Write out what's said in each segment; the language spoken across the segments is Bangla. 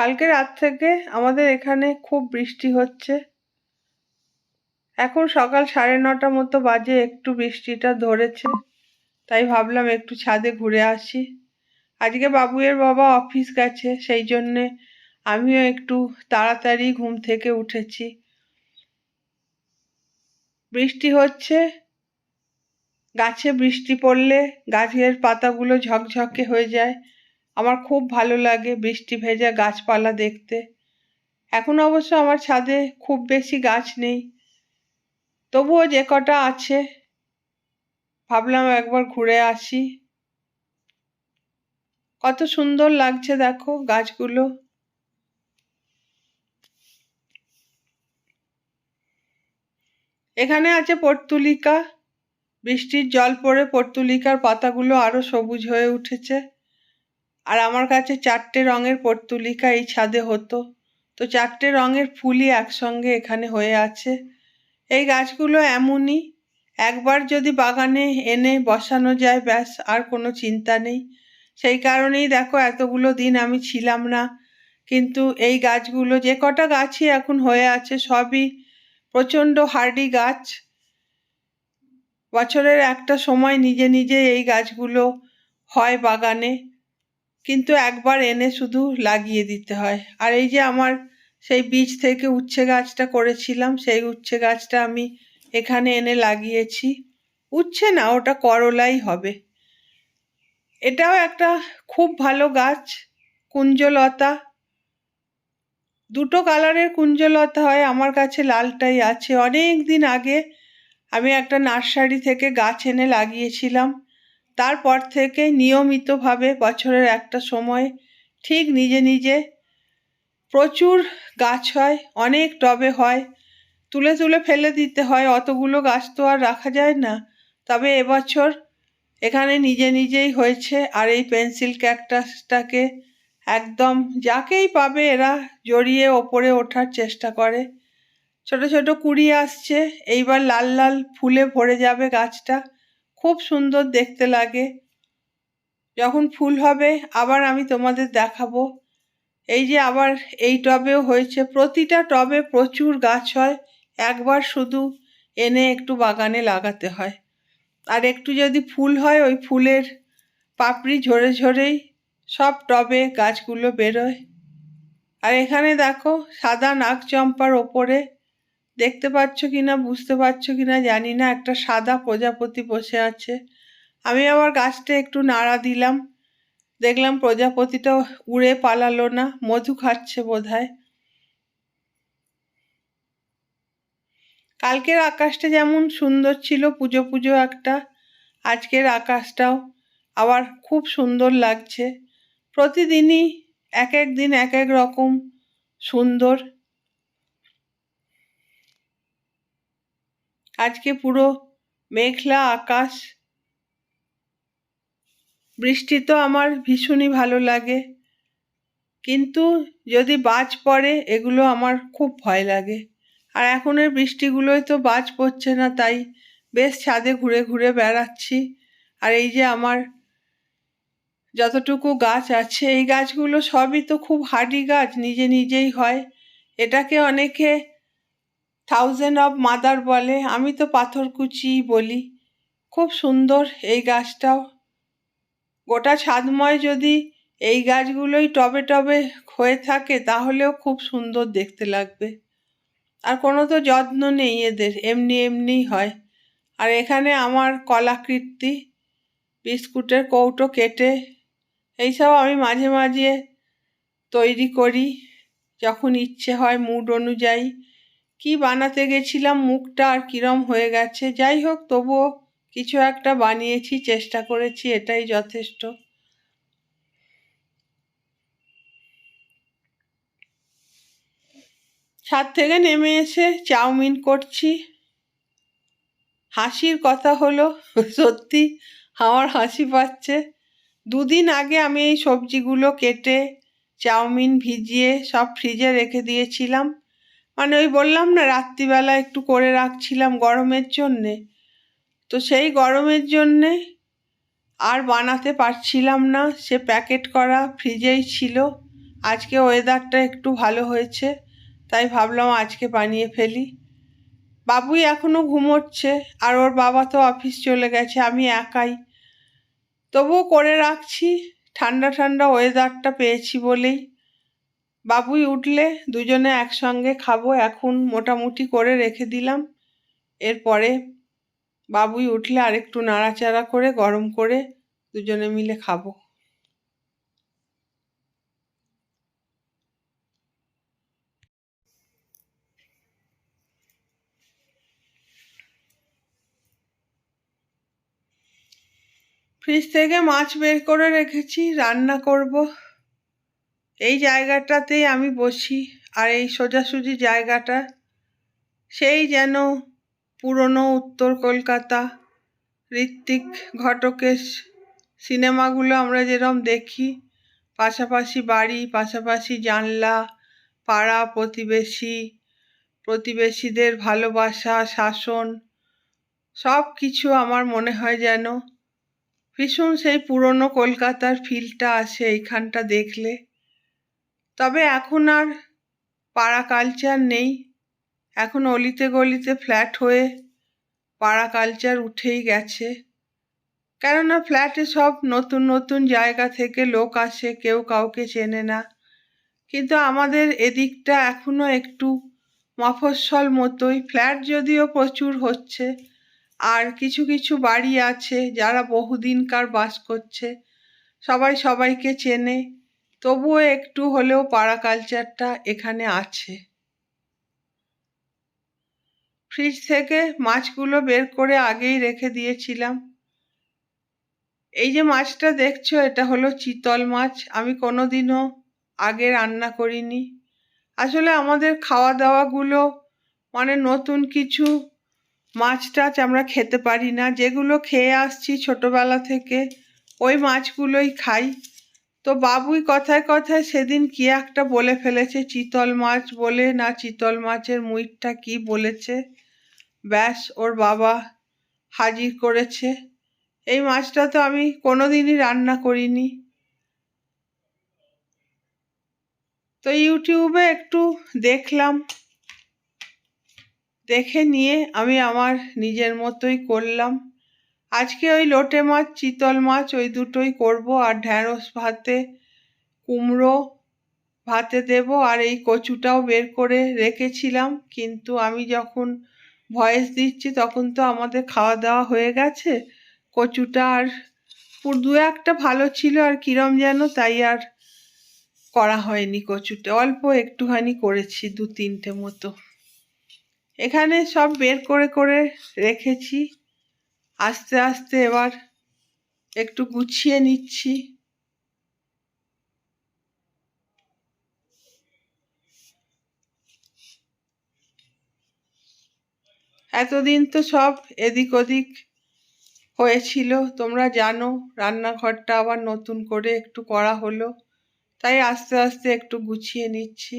কালকে রাত থেকে আমাদের এখানে খুব বৃষ্টি হচ্ছে। এখন সকাল সাড়ে নটা মতো বাজে, একটু বৃষ্টিটা ধরেছে, তাই ভাবলাম একটু ছাদে ঘুরে আসি। আজকে বাবুয়ের বাবা অফিস গেছে, সেই জন্যে আমিও একটু তাড়াতাড়ি ঘুম থেকে উঠেছি। বৃষ্টি হচ্ছে, গাছে বৃষ্টি পড়লে গাছের পাতাগুলো ঝকঝকে হয়ে যায়। আমার খুব ভালো লাগে বৃষ্টি ভেজা গাছপালা দেখতে। এখন অবশ্য আমার ছাদে খুব বেশি গাছ নেই। তবুও যে কটা আছে, ভাবলাম একবার ঘুরে আসি। কত সুন্দর লাগছে দেখো গাছগুলো। এখানে আছে পর্তুলিকা। বৃষ্টির জল পড়ে পর্তুলিকার পাতাগুলো আরও সবুজ হয়ে উঠেছে। আর আমার কাছে চারটে রঙের পর্তুলিকা এই ছাদে হতো। তো চারটে রঙের ফুলই একসঙ্গে এখানে হয়ে আছে। এই গাছগুলো এমনই, একবার যদি বাগানে এনে বসানো যায়, ব্যাস, আর কোনো চিন্তা নেই। সেই কারণেই দেখো এতগুলো দিন আমি ছিলাম না। কিন্তু এই গাছগুলো, যে কটা গাছই এখন হয়ে আছে, সবই প্রচণ্ড হার্ডি গাছ। বছরের একটা সময় নিজে নিজে এই গাছগুলো হয় বাগানে। কিন্তু একবার এনে শুধু লাগিয়ে দিতে হয়। আর এই যে আমার সেই বীজ থেকে উচ্ছে গাছটা করেছিলাম, সেই উচ্ছে গাছটা আমি এখানে এনে লাগিয়েছি। উচ্ছে না, ওটা করলাই হবে। এটাও একটা খুব ভালো গাছ, কুঞ্জলতা। দুটো কালারের কুঞ্জলতা হয়, আমার কাছে লালটাই আছে। অনেক দিন আগে আমি একটা নার্সারি থেকে গাছ এনে লাগিয়েছিলাম। তারপর থেকে নিয়মিতভাবে বছরের একটা সময় ঠিক নিজে নিজে প্রচুর গাছ হয়, অনেক টবে হয়। তুলে তুলে ফেলে দিতে হয়, অতগুলো গাছ তো আর রাখা যায় না। তবে এবছর এখানে নিজে নিজেই হয়েছে আর এই পেন্সিল ক্যাকটাসটাকে একদম যাকেই পাবে এরা জড়িয়ে ওপরে ওঠার চেষ্টা করে। ছোট ছোট কুড়ি আসছে, এইবার লাল লাল ফুলে ভরে যাবে গাছটা। খুব সুন্দর দেখতে লাগে। যখন ফুল হবে, আবার আমি তোমাদের দেখাবো। এই যে আবার এই টবেও হয়েছে। প্রতিটা টবে প্রচুর গাছ হয়। একবার শুধু এনে একটু বাগানে লাগাতে হয়। আর একটু যদি ফুল হয়, ওই ফুলের পাপড়ি ঝরে ঝরেই সব টবে গাছগুলো বেরোয়। আর এখানে দেখো, সাদা নাক চম্পার ওপরে দেখতে পাচ্ছ কি না বুঝতে পারছ কি না জানি না, একটা সাদা প্রজাপতি বসে আছে। আমি আবার গাছটা একটু নাড়া দিলাম। দেখলাম প্রজাপতিটা উড়ে পালালো না, মধু খাচ্ছে বোধ কালকের আকাশটা যেমন সুন্দর ছিল, পুজো পুজো একটা, আজকের আকাশটাও আবার খুব সুন্দর লাগছে। প্রতিদিনই এক এক দিন এক এক রকম সুন্দর আজকে পুরো মেঘলা আকাশ। বৃষ্টি তো আমার ভীষণই ভালো লাগে। কিন্তু যদি বাজ পড়ে, এগুলো আমার খুব ভয় লাগে। আর এখনের বৃষ্টিগুলোই তো বাজ পড়ছে না, তাই বেশ ছাদে ঘুরে ঘুরে বেড়াচ্ছি। আর এই যে আমার যতটুকু গাছ আছে, এই গাছগুলো সবই তো খুব হার্ডি গাছ, নিজে নিজেই হয়। এটাকে অনেকে থাউজেন্ড অফ মাদার বলে, আমি তো পাথর পাথরকুচি বলি। খুব সুন্দর এই গাছটাও। গোটা ছাদময় যদি এই গাছগুলোই টবে টবে হয়ে থাকে, তাহলেও খুব সুন্দর দেখতে লাগবে। আর কোনো তো যত্ন নেই এদের, এমনি এমনিই হয়। আর এখানে আমার কলাকৃতি, বিস্কুটের কৌটো কেটে, এইসব আমি মাঝে মাঝে তৈরি করি। যখন ইচ্ছে হয় মুড অনুযায়ী। কি বানাতে গেছিলাম, মুখটা আর কিরম হয়ে গেছে। যাই হোক, তবুও কিছু একটা বানিয়েছি, চেষ্টা করেছি, এটাই যথেষ্ট। ছাদ থেকে নেমে এসে চাউমিন করছি। হাসির কথা হলো, সত্যি আমার হাসি পাচ্ছে। দুদিন আগে আমি এই সবজিগুলো কেটে, চাউমিন ভিজিয়ে সব ফ্রিজে রেখে দিয়েছিলাম। মানে ওই বললাম না, রাত্রিবেলা একটু করে রাখছিলাম গরমের জন্যে। তো সেই গরমের জন্যে আর বানাতে পারছিলাম না, সে প্যাকেট করা ফ্রিজেই ছিল। আজকে ওয়েদারটা একটু ভালো হয়েছে, তাই ভাবলাম আজকে বানিয়ে ফেলি। বাবুই এখনও ঘুমোচ্ছে, আর ওর বাবা তো অফিস চলে গেছে, আমি একাই। তবুও করে রাখছি, ঠান্ডা ঠান্ডা ওয়েদারটা পেয়েছি বলেই। বাবুই উঠলে, দুজনে একসঙ্গে খাব, এখন মোটামুটি করে রেখে দিলাম। এরপরে বাবুই উঠলে আরেকটু নাড়াচাড়া করে, গরম করে দুজনে মিলে খাব। ফ্রিজ থেকে মাছ বের করে রেখেছি, রান্না করব। এই জায়গাটাতেই আমি বসি আর এই সোজাসুজি জায়গাটা, সেই যেন পুরনো উত্তর কলকাতা, ঋত্বিক ঘটকের সিনেমাগুলো আমরা যেরকম দেখি, পাশাপাশি বাড়ি, পাশাপাশি জানলা, পাড়া প্রতিবেশী, প্রতিবেশীদের ভালোবাসা, শাসন সব কিছু আমার মনে হয় যেন ভীষণ সেই পুরনো কলকাতার ফিলটা আসে এইখানটা দেখলে। তবে এখন আর পাড়া কালচার নেই। এখন অলিতে গলিতে ফ্ল্যাট হয়ে পাড়া কালচার উঠেই গেছে। কেননা ফ্ল্যাটে সব নতুন নতুন জায়গা থেকে লোক আসে, কেউ কাউকে চেনে না। কিন্তু আমাদের এদিকটা এখনও একটু মফস্বল মতোই। ফ্ল্যাট যদিও প্রচুর হচ্ছে, আর কিছু কিছু বাড়ি আছে যারা বহুদিনকার বাস করছে। সবাই সবাইকে চেনে। তবুও একটু হলেও পাড়া কালচারটা এখানে আছে। ফ্রিজ থেকে মাছগুলো বের করে আগেই রেখে দিয়েছিলাম। এই যে মাছটা দেখছ, এটা হলো চিতল মাছ। আমি কোনোদিনও আগে রান্না করিনি। আসলে আমাদের খাওয়া দাওয়াগুলো মানে নতুন কিছু মাছ টাছ আমরা খেতে পারি না। যেগুলো খেয়ে আসছি ছোটবেলা থেকে, ওই মাছগুলোই খাই। তো বাবুই কথায় কথায় সেদিন কি একটা বলে ফেলেছে? চিতল মাছ বলে না চিতল মাছের মুইটটা কি বলেছে? ব্যাস, ওর বাবা হাজির করেছে। এই মাছটা তো আমি কোনোদিনই রান্না করিনি। তো ইউটিউবে একটু দেখলাম। দেখে নিয়ে আমি আমার নিজের মতোই করলাম। আজকে ওই লোটে মাছ, চিতল মাছ, ওই দুটোই করব আর ঢ্যাঁড়স ভাতে, কুমড়ো ভাতে দেব আর এই কচুটাও বের করে রেখেছিলাম। কিন্তু আমি যখন ভয়েস দিচ্ছি তখন তো আমাদের খাওয়া দাওয়া হয়ে গেছে। কচুটা আর দু একটা ভালো ছিল আর কিরম যেন, তাই আর করা হয়নি কচুটা। অল্প একটুখানি করেছি দু তিনটে মতো। এখানে সব বের করে করে রেখেছি। আস্তে আস্তে এবার একটু গুছিয়ে নিচ্ছি। এতদিন তো সব এদিক ওদিক হয়েছিল, তোমরা জানো রান্নাঘরটা আবার নতুন করে একটু করা হলো, তাই আস্তে আস্তে একটু গুছিয়ে নিচ্ছি।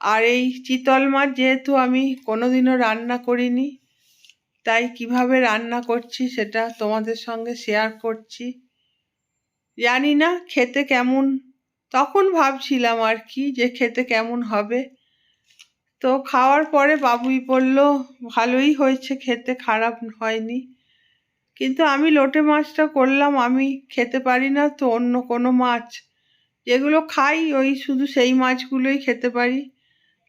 আর এই চিতল মাছ যেহেতু আমি কোনোদিনও রান্না করিনি তাই কীভাবে রান্না করছি সেটা তোমাদের সঙ্গে শেয়ার করছি। জানি না খেতে কেমন, তখন ভাবছিলাম আর কি যে খেতে কেমন হবে। তো খাওয়ার পরে বাবুই বলল, ভালোই হয়েছে, খেতে খারাপ হয়নি। কিন্তু আমি লোটে মাছটা করলাম, আমি খেতে পারি না তো অন্য কোনো মাছ। যেগুলো খাই, ওই শুধু সেই মাছগুলোই খেতে পারি।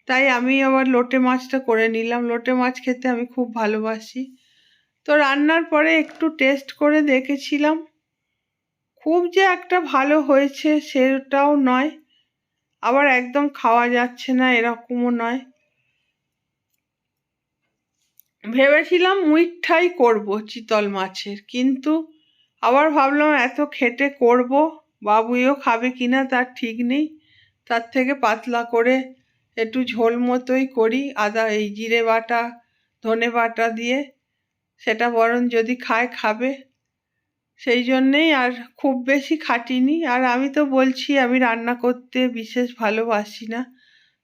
তাই আমি আবার লোটে মাছটা করে নিলাম। লোটে মাছ খেতে আমি খুব ভালোবাসি। তো রান্নার পরে একটু টেস্ট করে দেখেছিলাম। খুব যে একটা ভালো হয়েছে সেটাও নয়। আবার একদম খাওয়া যাচ্ছে না, এরকমও নয়। ভেবেছিলাম মুইঠাই করব চিতল মাছের, কিন্তু আবার ভাবলাম এত খেটে করব, বাবুইও খাবে কিনা তার ঠিক নেই। তার থেকে পাতলা করে একটু ঝোল মতোই করি, আদা, এই জিরে বাটা, ধনে বাটা দিয়ে, সেটা বরং যদি খায় খাবে। সেই জন্যেই আর খুব বেশি খাটিনি। আর আমি তো বলছি, আমি রান্না করতে বিশেষ ভালোবাসি না।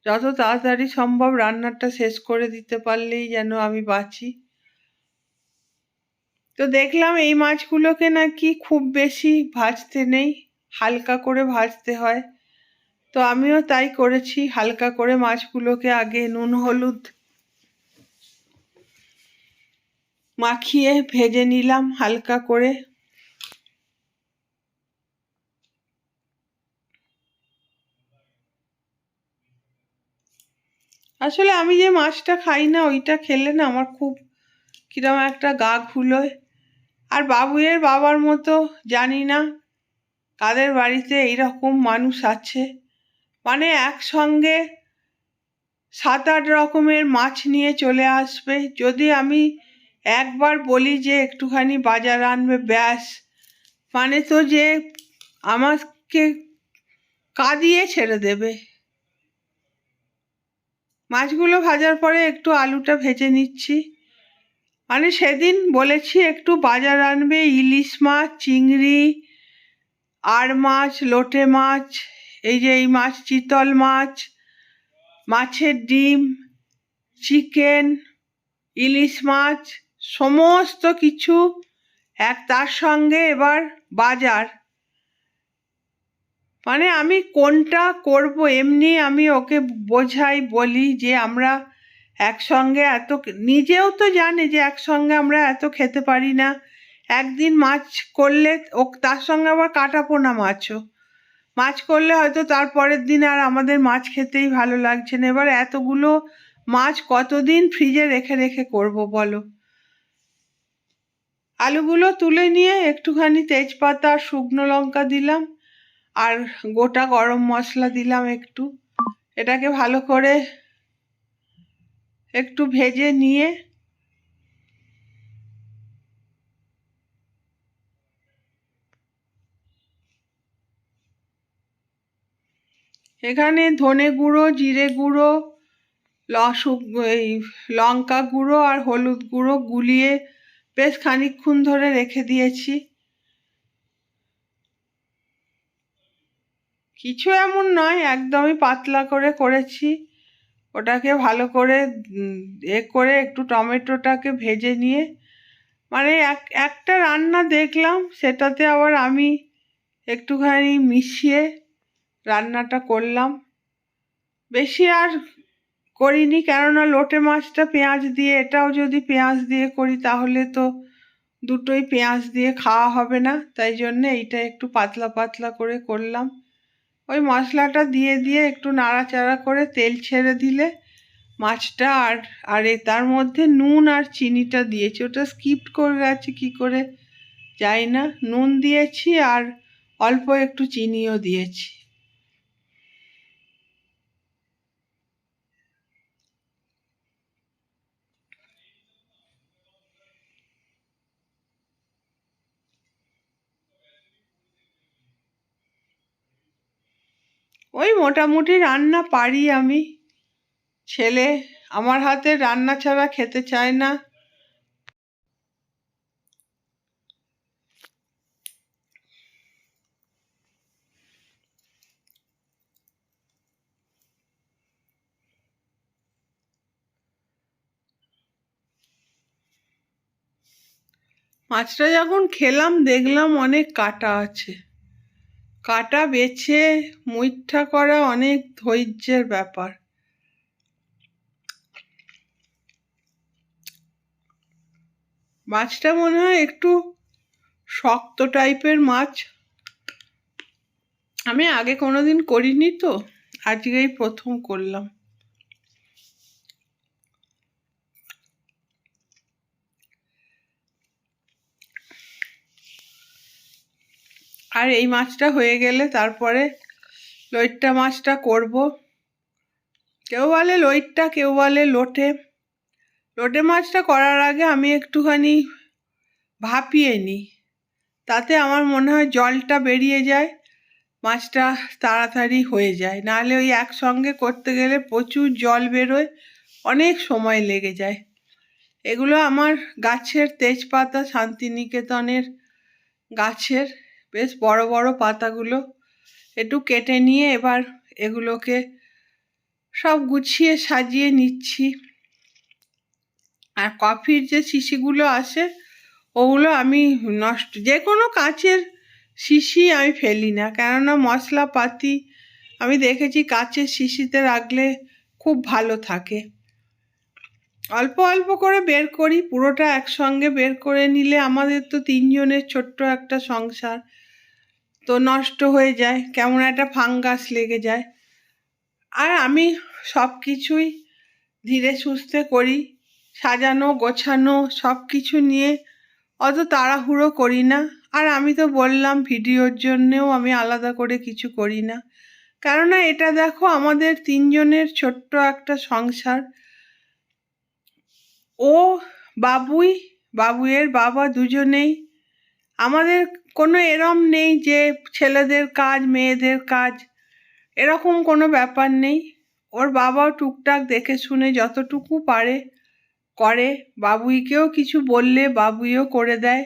যত তাড়াতাড়ি সম্ভব রান্নাটা শেষ করে দিতে পারলেই যেন আমি বাঁচি। তো দেখলাম এই মাছগুলোকে নাকি খুব বেশি ভাজতে নেই, হালকা করে ভাজতে হয়। তো আমিও তাই করেছি, হালকা করে মাছগুলোকে আগে নুন, হলুদ মাখিয়ে ভেজে নিলাম হালকা করে। আসলে আমি যে মাছটা খাই না, ওইটা খেলে না আমার খুব কিরম একটা গা খুলোয় আর বাবুয়ের বাবার মতো জানি না কাদের বাড়িতে এইরকম মানুষ আছে। মানে একসঙ্গে সাত আট রকমের মাছ নিয়ে চলে আসবে। যদি আমি একবার বলি যে একটুখানি বাজার আনবে, ব্যাস। মানে তো যে আমাকে কাঁদিয়ে ছেড়ে দেবে। মাছগুলো ভাজার পরে একটু আলুটা ভেজে নিচ্ছি। মানে সেদিন বলেছি একটু বাজার আনবে, ইলিশ মাছ, চিংড়ি, আর মাছ, লোটে মাছ এই যে এই মাছ, চিতল মাছ, মাছের ডিম, চিকেন, ইলিশ মাছ, সমস্ত কিছু এক তার সঙ্গে এবার বাজার। মানে আমি কোনটা করব এমনি আমি ওকে বোঝাই, বলি যে আমরা একসঙ্গে এত নিজেও তো জানে যে একসঙ্গে আমরা এত খেতে পারি না। একদিন মাছ করলে ও তার সঙ্গে আবার কাটা পোনা মাছও। মাছ করলে হয়তো তারপরের দিন আর আমাদের মাছ খেতেই ভালো লাগছে না। এবার এতগুলো মাছ কতদিন ফ্রিজে রেখে রেখে করব বলো? আলুগুলো তুলে নিয়ে একটুখানি তেজপাতা, শুকনো লঙ্কা দিলাম আর গোটা গরম মশলা দিলাম একটু। এটাকে ভালো করে একটু ভেজে নিয়ে এখানে ধনে গুঁড়ো, জিরে গুঁড়ো এই লঙ্কা গুঁড়ো আর হলুদ গুঁড়ো গুলিয়ে বেশ খানিকক্ষণ ধরে রেখে দিয়েছি। কিছু এমন নয়, একদমই পাতলা করে করেছি। ওটাকে ভালো করে এ করে একটু টমেটোটাকে ভেজে নিয়ে মানে এক, একটা রান্না দেখলাম, সেটাতে আবার আমি একটুখানি মিশিয়ে রান্নাটা করলাম। বেশি আর করিনি কেননা লোটে মাছটা পেঁয়াজ দিয়ে, এটাও যদি পেঁয়াজ দিয়ে করি তাহলে তো দুটোই পেঁয়াজ দিয়ে খাওয়া হবে না। তাই জন্যে এইটা একটু পাতলা পাতলা করে করলাম। ওই মশলাটা দিয়ে দিয়ে একটু নাড়াচাড়া করে তেল ছেড়ে দিলে মাছটা আর আর তার মধ্যে নুন আর চিনিটা দিয়েছি। ওটা স্কিপ করে গেছে কী করে যাই না। নুন দিয়েছি আর অল্প একটু চিনিও দিয়েছি। ওই মোটামুটি রান্না পারি আমি। ছেলে আমার হাতে রান্না ছাড়া খেতে চায় না। মাছটা যখন খেলাম দেখলাম অনেক কাটা আছে। কাটা, বেছে, মুইঠা করা অনেক ধৈর্যের ব্যাপার। মাছটা মনে হয় একটু শক্ত টাইপের মাছ। আমি আগে কোনোদিন করিনি তো, আজকেই প্রথম করলাম। আর এই মাছটা হয়ে গেলে তারপরে লইট্টা মাছটা করব। কেউ বলে লইট্টা, কেউ বলে লোটে। লোটে মাছটা করার আগে আমি একটুখানি ভাপিয়ে নিই। তাতে আমার মনে হয় জলটা বেরিয়ে যায়, মাছটা তাড়াতাড়ি হয়ে যায়। নাহলে ওই একসঙ্গে করতে গেলে প্রচুর জল বেরোয়, অনেক সময় লেগে যায়। এগুলো আমার গাছের তেজপাতা শান্তিনিকেতনের গাছের বেশ বড় বড় পাতাগুলো একটু কেটে নিয়ে এবার এগুলোকে সব গুছিয়ে সাজিয়ে নিচ্ছি। আর কফির যে শিশিগুলো আসে, ওগুলো আমি নষ্ট যে কোনো কাচের শিশি আমি ফেলি না। কেননা মশলাপাতি, আমি দেখেছি কাচের শিশিতে রাখলে খুব ভালো থাকে। অল্প অল্প করে বের করি, পুরোটা একসঙ্গে বের করে নিলে আমাদের তো তিনজনের ছোট্ট একটা সংসার। তো নষ্ট হয়ে যায়, কেমন একটা ফাঙ্গাস লেগে যায়। আর আমি সব কিছুই ধীরে সুস্থে করি, সাজানো, গোছানো সব কিছু নিয়ে অত তাড়াহুড়ো করি না। আর আমি তো বললাম, ভিডিওর জন্যেও আমি আলাদা করে কিছু করি না। কেননা এটা দেখো, আমাদের তিনজনের ছোট্ট একটা সংসার। ও বাবুই বাবুয়ের বাবা দুজনেই আমাদের কোনো এরম নেই যে ছেলেদের কাজ, মেয়েদের কাজ, এরকম কোনো ব্যাপার নেই। ওর বাবাও টুকটাক দেখে শুনে যতটুকু পারে করে। বাবুইকেও কিছু বললে বাবুইও করে দেয়।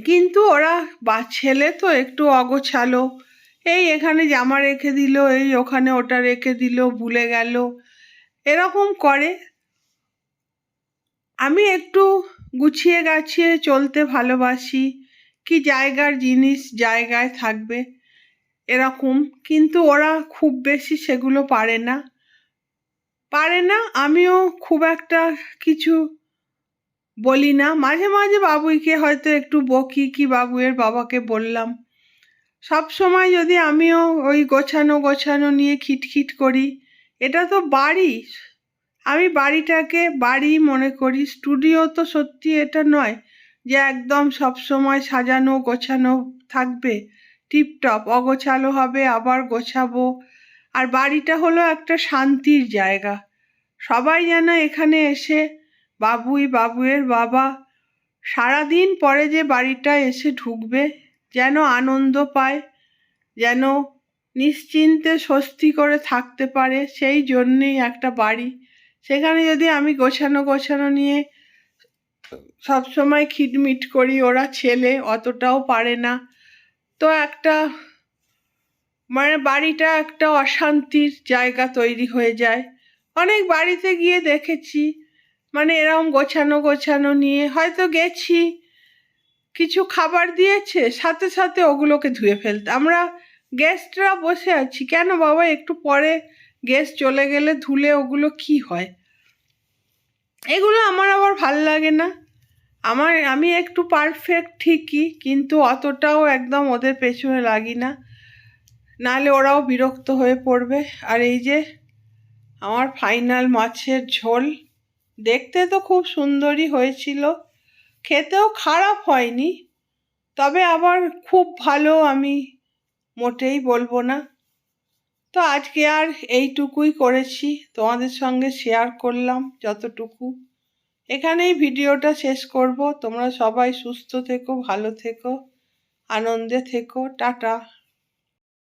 কিন্তু ওরা বা, ছেলে তো একটু অগোছালো। এই এখানে জামা রেখে দিল, এই ওখানে ওটা রেখে দিল, ভুলে গেল। এরকম করে। আমি একটু গুছিয়ে গাছিয়ে চলতে ভালোবাসি। কি জায়গার জিনিস জায়গায় থাকবে? এরকম। কিন্তু ওরা খুব বেশি সেগুলো পারে না। পারে না, আমিও খুব একটা কিছু বলি না। মাঝে মাঝে বাবুইকে হয়তো একটু বকি, কি বাবুয়ের বাবাকে বললাম। সব সময় যদি আমিও ওই গোছানো গোছানো নিয়ে খিটখিট করি, এটা তো বাড়ি আমি বাড়িটাকে বাড়ি মনে করি স্টুডিও তো সত্যি এটা নয় যে একদম সব সময় সাজানো গোছানো থাকবে টিপটপ অগোছালো হবে, আবার গোছাবো। আর বাড়িটা হলো একটা শান্তির জায়গা। সবাই যেন এখানে এসে বাবুই বাবুয়ের বাবা সারাদিন পরে যে বাড়িটা এসে ঢুকবে, যেন আনন্দ পায়, যেন নিশ্চিন্তে স্বস্তি করে থাকতে পারে, সেই জন্যেই একটা বাড়ি সেখানে যদি আমি গোছানো গোছানো নিয়ে সবসময় খিটমিট করি, ওরা ছেলে, অতটাও পারে না। তো একটা মানে বাড়িটা একটা অশান্তির জায়গা তৈরি হয়ে যায়। অনেক বাড়িতে গিয়ে দেখেছি মানে এরকম গোছানো গোছানো নিয়ে। হয়তো গেছি, কিছু খাবার দিয়েছে, সাথে সাথে ওগুলোকে ধুয়ে ফেলতে। আমরা গেস্টরা বসে আছি, কেন বাবা, একটু পরে গেস্ট চলে গেলে ধুলে ওগুলো কি হয়? এগুলো আমার আবার ভালো লাগে না। আমার, আমি একটু পারফেক্ট ঠিকই, কিন্তু অতটাও একদম ওদের পেছনে লাগি না। নাহলে ওরাও বিরক্ত হয়ে পড়বে। আর এই যে, আমার ফাইনাল মাছের ঝোল, দেখতে তো খুব সুন্দরই হয়েছিল। খেতেও খারাপ হয়নি, তবে আবার খুব ভালো আমি মোটেই বলব না। তো আজকে আর এইটুকুই করেছি। তোমাদের সঙ্গে শেয়ার করলাম যতটুকু। এখানেই ভিডিওটা শেষ করব। তোমরা সবাই সুস্থ থেকো, ভালো থেকো, আনন্দে থেকো। টাটা।